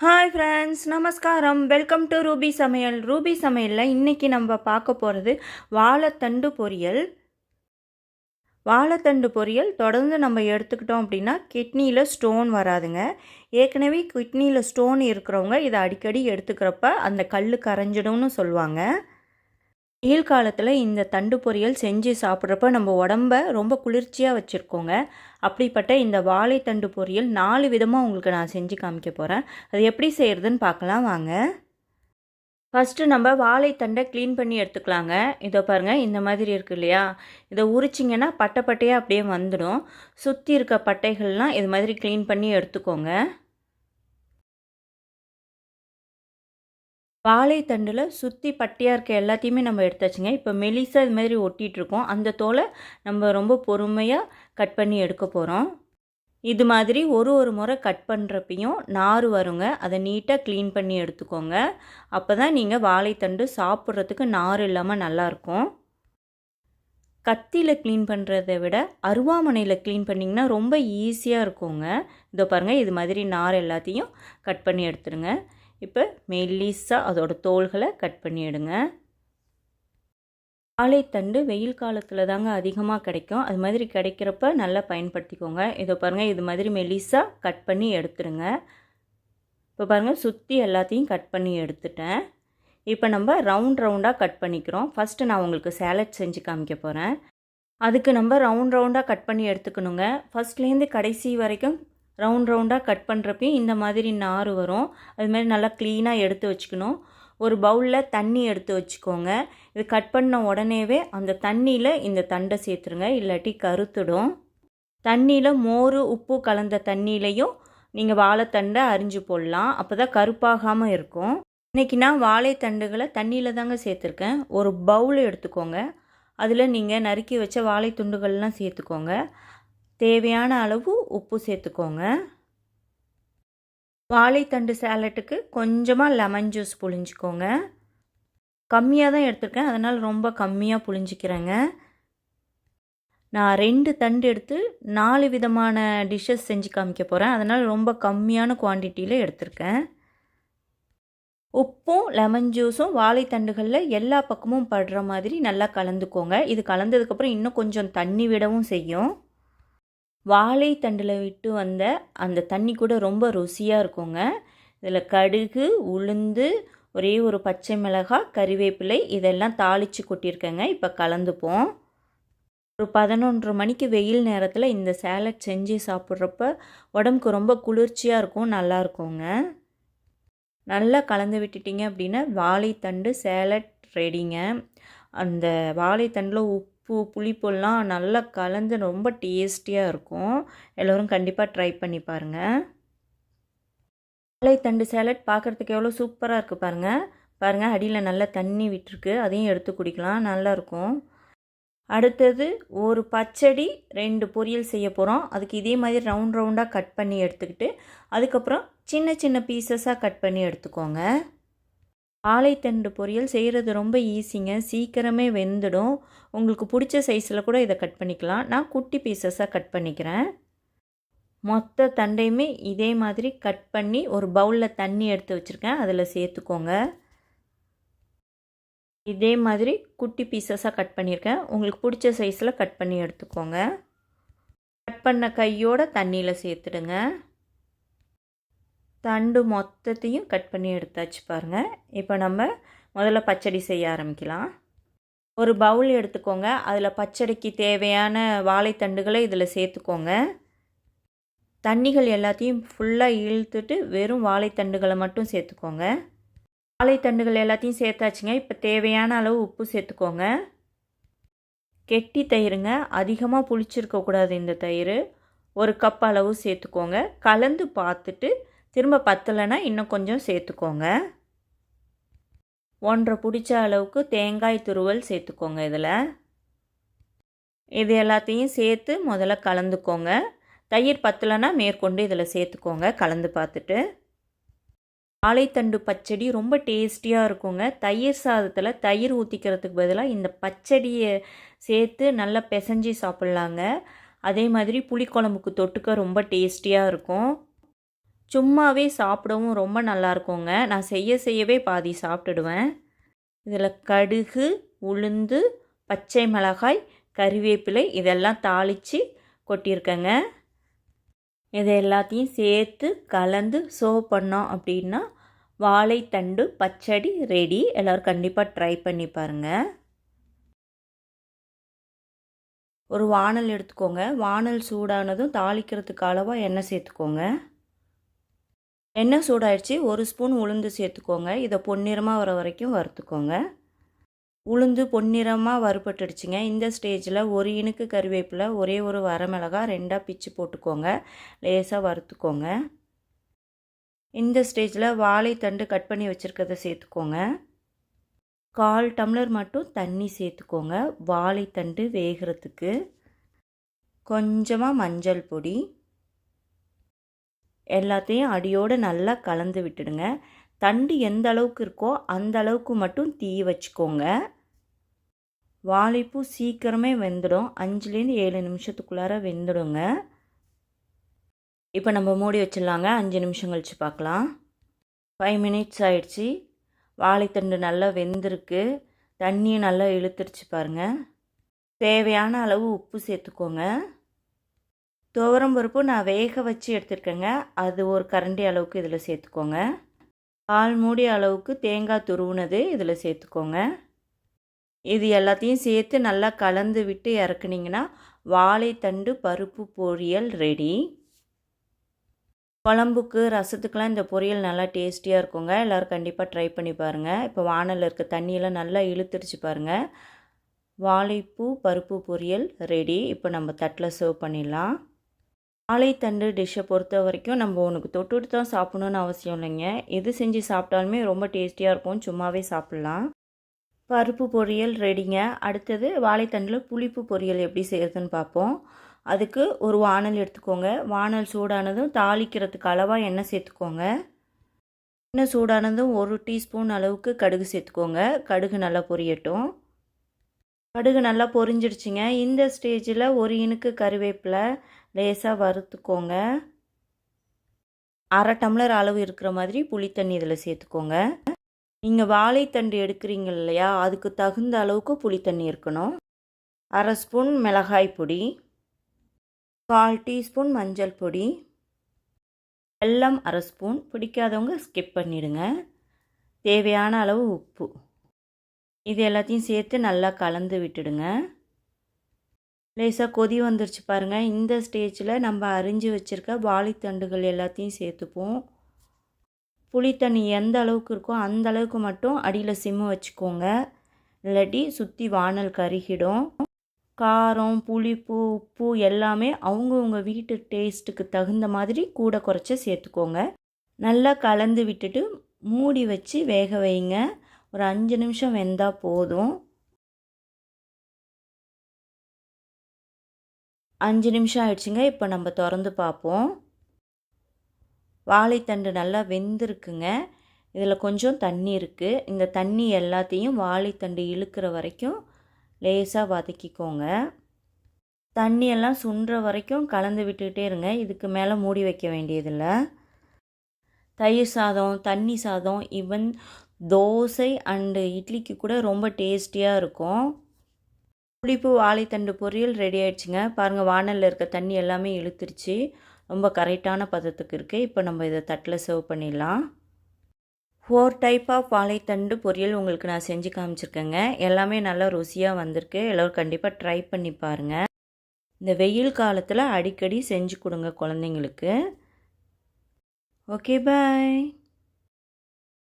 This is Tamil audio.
ஹாய் ஃப்ரெண்ட்ஸ் நமஸ்காரம். வெல்கம் டு ரூபி சமையல். ரூபி சமையலில் இன்றைக்கி நம்ம பார்க்க போகிறது வாழைத்தண்டு பொரியல். வாழைத்தண்டு பொரியல் தொடர்ந்து நம்ம எடுத்துக்கிட்டோம் அப்படின்னா கிட்னியில் ஸ்டோன் வராதுங்க. ஏற்கனவே கிட்னியில் ஸ்டோன் இருக்கிறவங்க இதை அடிக்கடி எடுத்துக்கிறப்ப அந்த கல் கரைஞ்சிடும்னு சொல்லுவாங்க. வெயில் காலத்தில் இந்த தண்டு பொரியல் செஞ்சு சாப்பிட்றப்ப நம்ம உடம்ப ரொம்ப குளிர்ச்சியாக வச்சுருக்கோங்க. அப்படிப்பட்ட இந்த வாழைத்தண்டு பொரியல் நாலு விதமாக உங்களுக்கு நான் செஞ்சு காமிக்க போகிறேன் அது எப்படி செய்கிறதுன்னு பார்க்கலாம் வாங்க. ஃபஸ்ட்டு நம்ம வாழைத்தண்டை க்ளீன் பண்ணி எடுத்துக்கலாங்க. இதோ பாருங்கள் இந்த மாதிரி இருக்கு இல்லையா? இதை உரிச்சிங்கன்னா பட்டை பட்டையாக அப்படியே வந்துடும். சுற்றி இருக்க பட்டைகள்லாம் இது மாதிரி க்ளீன் பண்ணி எடுத்துக்கோங்க. வாழைத்தண்டில் சுற்றி பட்டியாக இருக்க எல்லாத்தையுமே நம்ம எடுத்தாச்சுங்க இப்போ மெலிசா இது மாதிரி ஒட்டிகிட்ருக்கோம் அந்த தோலை நம்ம ரொம்ப பொறுமையாக கட் பண்ணி எடுக்க போகிறோம் இது மாதிரி ஒரு ஒரு முறை கட் பண்ணுறப்பையும் நார் வருங்க. அதை நீட்டாக க்ளீன் பண்ணி எடுத்துக்கோங்க. அப்போ தான் நீங்கள் வாழைத்தண்டு சாப்பிட்றதுக்கு நார் இல்லாமல் நல்லாயிருக்கும் கத்தியில் க்ளீன் பண்ணுறதை விட அருவாமனையில் க்ளீன் பண்ணிங்கன்னா ரொம்ப ஈஸியாக இருக்குங்க. இதோ பாருங்கள் இது மாதிரி நார் எல்லாத்தையும் கட் பண்ணி எடுத்துருங்க இப்போ மெல்லிஸாக அதோட தோள்களை கட் பண்ணிவிடுங்க வாழைத்தண்டு வெயில் காலத்தில் தாங்க அதிகமாக கிடைக்கும். அது மாதிரி கிடைக்கிறப்ப நல்லா பயன்படுத்திக்கோங்க. இதை பாருங்கள் இது மாதிரி மெல்லிஸாக கட் பண்ணி எடுத்துருங்க இப்போ பாருங்கள் சுற்றி எல்லாத்தையும் கட் பண்ணி எடுத்துட்டேன். இப்போ நம்ம ரவுண்ட் ரவுண்டாக கட் பண்ணிக்கிறோம். ஃபஸ்ட்டு நான் உங்களுக்கு சேலட் செஞ்சு காமிக்க போகிறேன் அதுக்கு நம்ம ரவுண்ட் ரவுண்டாக கட் பண்ணி எடுத்துக்கணுங்க. ஃபஸ்ட்லேருந்து கடைசி வரைக்கும் ரவுண்ட் ரவுண்டாக கட் பண்ணுறப்பையும் இந்த மாதிரி நார் வரும். அது மாதிரி நல்லா க்ளீனாக எடுத்து வச்சுக்கணும். ஒரு பவுலில் தண்ணி எடுத்து வச்சுக்கோங்க. இது கட் பண்ண உடனேவே அந்த தண்ணியில் இந்த தண்டை சேர்த்துருங்க. இல்லாட்டி கருத்துடும். தண்ணியில் மோர் உப்பு கலந்த தண்ணியிலையும் நீங்கள் வாழைத்தண்டை அரிஞ்சு போடலாம். அப்போ தான் கருப்பாகாமல் இருக்கும். இன்றைக்கி நான் வாழைத்தண்டுகளை தண்ணியில் தாங்க சேர்த்துருக்கேன். ஒரு பவுல் எடுத்துக்கோங்க. அதில் நீங்கள் நறுக்கி வச்ச வாழை துண்டுகள்லாம் சேர்த்துக்கோங்க. தேவையான அளவு உப்பு சேர்த்துக்கோங்க. வாழைத்தண்டு சேலட்டுக்கு கொஞ்சமாக லெமன் ஜூஸ் புழிஞ்சிக்கோங்க. கம்மியாக தான் எடுத்துருக்கேன். அதனால் ரொம்ப கம்மியாக புழிஞ்சிக்கிறேங்க. நான் ரெண்டு தண்டு எடுத்து நாலு விதமான டிஷ்ஷஸ் செஞ்சு காமிக்க போகிறேன் அதனால் ரொம்ப கம்மியான குவான்டிட்டியில் எடுத்திருக்கேன். உப்பும் லெமன் ஜூஸும் வாழைத்தண்டுகளில் எல்லா பக்கமும் படுற மாதிரி நல்லா கலந்துக்கோங்க. இது கலந்ததுக்கப்புறம் இன்னும் கொஞ்சம் தண்ணி விடவும் செய்யும். வாழைத்தண்டில் விட்டு வந்த அந்த தண்ணி கூட ரொம்ப ருசியாக இருக்குங்க. இதில் கடுகு உளுந்து ஒரே ஒரு பச்சை மிளகாய் கறிவேப்பிலை இதெல்லாம் தாளித்து கொட்டியிருக்கேங்க. இப்போ கலந்துப்போம். ஒரு பதினொன்று மணிக்கு வெயில் நேரத்தில் இந்த சேலட் செஞ்சு சாப்பிட்றப்ப உடம்புக்கு ரொம்ப குளிர்ச்சியாக இருக்கும் நல்லா இருக்குங்க. நல்லா கலந்து விட்டுட்டிங்க அப்படின்னா வாழைத்தண்டு சேலட் ரெடிங்க அந்த வாழைத்தண்டில் உப்பு உப்பு புளிப்பெல்லாம் நல்லா கலந்து ரொம்ப டேஸ்டியாக இருக்கும். எல்லோரும் கண்டிப்பாக ட்ரை பண்ணி பாருங்கள் வாழைத்தண்டு சேலட் பார்க்குறதுக்கு எவ்வளோ சூப்பராக இருக்குது பாருங்கள் பாருங்கள் அடியில் நல்லா தண்ணி விட்டுருக்கு. அதையும் எடுத்து குடிக்கலாம். நல்லாயிருக்கும் அடுத்தது ஒரு பச்சடி ரெண்டு பொரியல் செய்ய போகிறோம் அதுக்கு இதே மாதிரி ரவுண்ட் ரவுண்டாக கட் பண்ணி எடுத்துக்கிட்டு அதுக்கப்புறம் சின்ன சின்ன பீசஸாக கட் பண்ணி எடுத்துக்கோங்க. ஆலைத்தண்டு பொரியல் செய்கிறது ரொம்ப ஈஸிங்க. சீக்கிரமே வெந்துடும். உங்களுக்கு பிடிச்ச சைஸில் கூட இதை கட் பண்ணிக்கலாம். நான் குட்டி பீசஸாக கட் பண்ணிக்கிறேன். மொத்த தண்டையுமே இதே மாதிரி கட் பண்ணி ஒரு பவுலில் தண்ணி எடுத்து வச்சுருக்கேன். அதில் சேர்த்துக்கோங்க. இதே மாதிரி குட்டி பீசஸாக கட் பண்ணியிருக்கேன். உங்களுக்கு பிடிச்ச சைஸில் கட் பண்ணி எடுத்துக்கோங்க. கட் பண்ண கையோட தண்ணியில் சேர்த்துடுங்க. தண்டு மொத்தத்தையும் கட் பண்ணி எடுத்தாச்சு பாருங்கள் இப்போ நம்ம முதல்ல பச்சடி செய்ய ஆரம்பிக்கலாம். ஒரு பவுல் எடுத்துக்கோங்க. அதில் பச்சடிக்கு தேவையான வாழைத்தண்டுகளை இதில் சேர்த்துக்கோங்க. தண்ணிகள் எல்லாத்தையும் ஃபுல்லாக இழுத்துட்டு வெறும் வாழைத்தண்டுகளை மட்டும் சேர்த்துக்கோங்க. வாழைத்தண்டுகள் எல்லாத்தையும் சேர்த்தாச்சுங்க. இப்போ தேவையான அளவு உப்பு சேர்த்துக்கோங்க. கெட்டி தயிருங்க. அதிகமாக புளிச்சிருக்கக்கூடாது இந்த தயிர். ஒரு கப் அளவு சேர்த்துக்கோங்க. கலந்து பார்த்துட்டு திரும்ப பத்தலைன்னா இன்னும் கொஞ்சம் சேர்த்துக்கோங்க. ஒன்றரை பிடிச்ச அளவுக்கு தேங்காய் துருவல் சேர்த்துக்கோங்க இதில். இது எல்லாத்தையும் சேர்த்து முதல்ல கலந்துக்கோங்க. தயிர் பத்தலைன்னா மேற்கொண்டு இதில் சேர்த்துக்கோங்க கலந்து பார்த்துட்டு. வாழைத்தண்டு பச்சடி ரொம்ப டேஸ்டியாக இருக்குங்க. தயிர் சாதத்தில் தயிர் ஊற்றிக்கிறதுக்கு பதிலாக இந்த பச்சடியை சேர்த்து நல்லா பிசைஞ்சி சாப்பிட்லாங்க. அதே மாதிரி புளிக்குழம்புக்கு தொட்டுக்க ரொம்ப டேஸ்டியாக இருக்கும். சும்மாவே சாப்பிடவும் ரொம்ப நல்லா இருக்குங்க நான் செய்ய செய்யவே பாதி சாப்பிட்டுடுவேன். இதில் கடுகு உளுந்து பச்சை மிளகாய் கறிவேப்பிலை இதெல்லாம் தாளித்து கொட்டியிருக்கேங்க. இதை எல்லாத்தையும் சேர்த்து கலந்து சோவ் பண்ணோம் அப்படின்னா வாழைத்தண்டு பச்சடி ரெடி எல்லோரும் கண்டிப்பாக ட்ரை பண்ணி பாருங்கள் ஒரு வானல் எடுத்துக்கோங்க. வானல் சூடானதும் தாளிக்கிறதுக்கு அளவாக எண்ணெய் சேர்த்துக்கோங்க. எண்ணெய் சூடாயிடுச்சு. ஒரு ஸ்பூன் உளுந்து சேர்த்துக்கோங்க. இதை பொன்னிறமாக வர வரைக்கும் வறுத்துக்கோங்க. உளுந்து பொன்னிறமாக வறுபட்டுடுச்சுங்க. இந்த ஸ்டேஜில் ஒரு இனுக்கு கருவேப்பிலை ஒரே ஒரு வரமிளகா ரெண்டாக பிச்சு போட்டுக்கோங்க. லேசாக வறுத்துக்கோங்க. இந்த ஸ்டேஜில் வாழைத்தண்டு கட் பண்ணி வச்சுருக்கிறத சேர்த்துக்கோங்க. கால் டம்ளர் மட்டும் தண்ணி சேர்த்துக்கோங்க. வாழைத்தண்டு வேகிறதுக்கு. கொஞ்சமாக மஞ்சள் பொடி. எல்லாத்தையும் அடியோடு நல்லா கலந்து விட்டுடுங்க. தண்டு எந்த அளவுக்கு இருக்கோ அந்த அளவுக்கு மட்டும் தீ வச்சுக்கோங்க. வாழைப்பூ சீக்கிரமே வெந்துடும். அஞ்சுலேருந்து ஏழு நிமிஷத்துக்குள்ளார வெந்துடுங்க. இப்போ நம்ம மூடி வச்சிடலாங்க. அஞ்சு நிமிஷம் கழித்து பார்க்கலாம். ஃபைவ் மினிட்ஸ் ஆயிடுச்சு. வாழைத்தண்டு நல்லா வெந்திருக்கு. தண்ணியும் நல்லா இழுத்துருச்சு பாருங்கள் தேவையான அளவு உப்பு சேர்த்துக்கோங்க. துவரம் பருப்பு நான் வேக வச்சு எடுத்துருக்கேங்க. அது ஒரு கரண்டி அளவுக்கு இதில் சேர்த்துக்கோங்க. பால் மூடி அளவுக்கு தேங்காய் துருவுனது இதில் சேர்த்துக்கோங்க. இது எல்லாத்தையும் சேர்த்து நல்லா கலந்து விட்டு இறக்குனிங்கன்னா வாழைத்தண்டு பருப்பு பொரியல் ரெடி. குழம்புக்கு ரசத்துக்கெலாம் இந்த பொரியல் நல்லா டேஸ்டியாக இருக்குங்க. எல்லோரும் கண்டிப்பாக ட்ரை பண்ணி பாருங்கள் இப்போ வானலில் இருக்க தண்ணியெல்லாம் நல்லா இழுத்துருச்சு பாருங்கள் வாழைப்பூ பருப்பு பொரியல் ரெடி. இப்போ நம்ம தட்டில் சர்வ் பண்ணிடலாம். வாழைத்தண்டு டிஷ்ஷை பொறுத்த வரைக்கும் நம்ம உனக்கு தொட்டுட்டு தான் சாப்பிடணுன்னு அவசியம் இல்லைங்க. எது செஞ்சு சாப்பிட்டாலுமே ரொம்ப டேஸ்டியாக இருக்கும். சும்மாவே சாப்பிட்லாம். பருப்பு பொரியல் ரெடிங்க. அடுத்தது வாழைத்தண்டில் புளிப்பு பொரியல் எப்படி செய்கிறதுன்னு பார்ப்போம். அதுக்கு ஒரு வானல் எடுத்துக்கோங்க. வானல் சூடானதும் தாளிக்கிறதுக்கு அளவாக எண்ணெய் சேர்த்துக்கோங்க. எண்ணெய் சூடானதும் ஒரு டீஸ்பூன் அளவுக்கு கடுகு சேர்த்துக்கோங்க. கடுகு நல்லா பொரியட்டும். கடுகு நல்லா பொரிஞ்சிடுச்சிங்க. இந்த ஸ்டேஜில் ஒரு இனுக்கு கருவேப்பிலை லேசாக வறுத்துக்கோங்க. அரை டம்ளர் அளவு இருக்கிற மாதிரி புளி தண்ணி இதில் சேர்த்துக்கோங்க. நீங்கள் வாழைத்தண்டு எடுக்கிறீங்க இல்லையா அதுக்கு தகுந்த அளவுக்கு புளி தண்ணி இருக்கணும். அரை ஸ்பூன் மிளகாய் பொடி. கால் டீஸ்பூன் மஞ்சள் பொடி. வெல்லம் அரை ஸ்பூன். பிடிக்காதவங்க ஸ்கிப் பண்ணிவிடுங்க தேவையான அளவு உப்பு. இது எல்லாத்தையும் சேர்த்து நல்லா கலந்து விட்டுடுங்க. லேசாக கொதி வந்துருச்சு பாருங்கள் இந்த ஸ்டேஜில் நம்ம அரிஞ்சு வச்சுருக்க வாழைத்தண்டுகள் எல்லாத்தையும் சேர்த்துப்போம். புளி தண்ணி எந்த அளவுக்கு இருக்கோ அந்த அளவுக்கு மட்டும் அடியில் சிம்மு வச்சுக்கோங்க. இல்லாட்டி சுற்றி வானல் கருகிடும். காரம் புளிப்பு உப்பு எல்லாமே அவங்கவுங்க வீட்டு டேஸ்ட்டுக்கு தகுந்த மாதிரி கூட குறைச்சி சேர்த்துக்கோங்க. நல்லா கலந்து விட்டுட்டு மூடி வச்சு வேக வைங்க. ஒரு அஞ்சு நிமிஷம் வெந்தால் போதும். அஞ்சு நிமிஷம் ஆயிடுச்சுங்க. இப்போ நம்ம திறந்து பார்ப்போம் வாழைத்தண்டு நல்லா வெந்திருக்குங்க. இதில் கொஞ்சம் தண்ணி இருக்குது இந்த தண்ணி எல்லாத்தையும் வாழைத்தண்டு இழுக்கிற வரைக்கும் லேசாக வதக்கிக்கோங்க. தண்ணியெல்லாம் சுண்டுற வரைக்கும் கலந்து விட்டுக்கிட்டே இருங்க. இதுக்கு மேலே மூடி வைக்க வேண்டியதில்லை. தயிர் சாதம் தண்ணி சாதம் ஈவன் தோசை அண்டு இட்லிக்கு கூட ரொம்ப டேஸ்டியாக இருக்கும். புளிப்பு வாழைத்தண்டு பொரியல் ரெடி ஆயிடுச்சுங்க. பாருங்கள் வானலில் இருக்க தண்ணி எல்லாமே இழுத்துருச்சு. ரொம்ப கரெக்டான பதத்துக்கு இருக்குது இப்போ நம்ம இதை தட்டில் சர்வ் பண்ணிடலாம். ஃபோர் டைப் ஆஃப் வாழைத்தண்டு பொரியல் உங்களுக்கு நான் செஞ்சு காமிச்சிருக்கேங்க. எல்லாமே நல்லா ருசியாக வந்திருக்கு. எல்லோரும் கண்டிப்பாக ட்ரை பண்ணி பாருங்கள் இந்த வெயில் காலத்தில் அடிக்கடி செஞ்சு கொடுங்க குழந்தைங்களுக்கு. Okay bye